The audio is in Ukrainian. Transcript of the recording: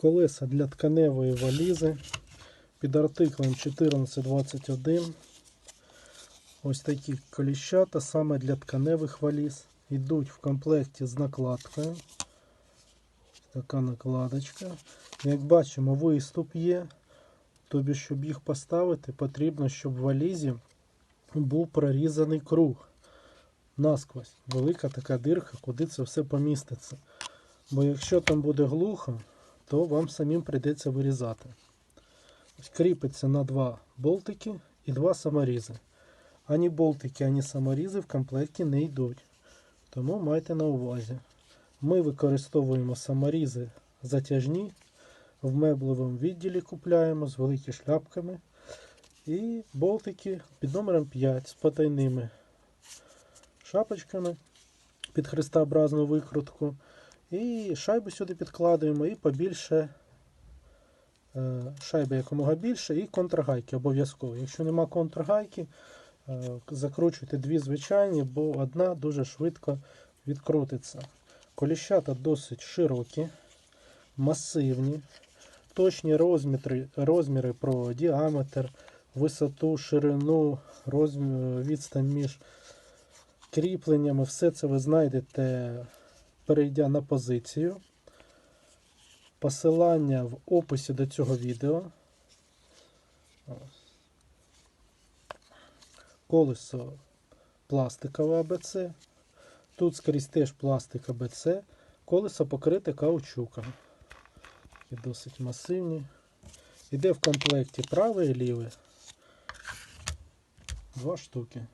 Колеса для тканевої валізи під артиклем 1421. Ось такі коліщата саме для тканевих валіз. Йдуть в комплекті з накладкою. Така накладочка. Як бачимо, виступ є. Тобі, щоб їх поставити, потрібно, щоб в валізі був прорізаний круг. Насквозь. Велика така дирка, куди це все поміститься. Бо якщо там буде глухо, то вам самим прийдеться вирізати. Кріпиться на два болтики і два саморізи. Ані болтики, ані саморізи в комплекті не йдуть. Тому майте на увазі. Ми використовуємо саморізи затяжні, в меблевому відділі купляємо з великими шляпками. І болтики під номером 5 з потайними шапочками під хрестообразну викрутку. І шайбу сюди підкладуємо і побільше е, шайби якомога більше і контргайки обов'язково. Якщо нема контргайки, е, закручуйте дві звичайні, бо одна дуже швидко відкрутиться. Коліщата досить широкі, масивні, точні розміри, розміри про діаметр, висоту, ширину, розмір, відстань між кріпленнями. Все це ви знайдете, перейдя на позицію. Посилання в описі до цього відео. Колесо пластикове АБЦ. Тут скрізь теж пластик АБЦ. Колесо покрите каучуком. І досить масивні. Іде в комплекті праве і ліве. Два штуки.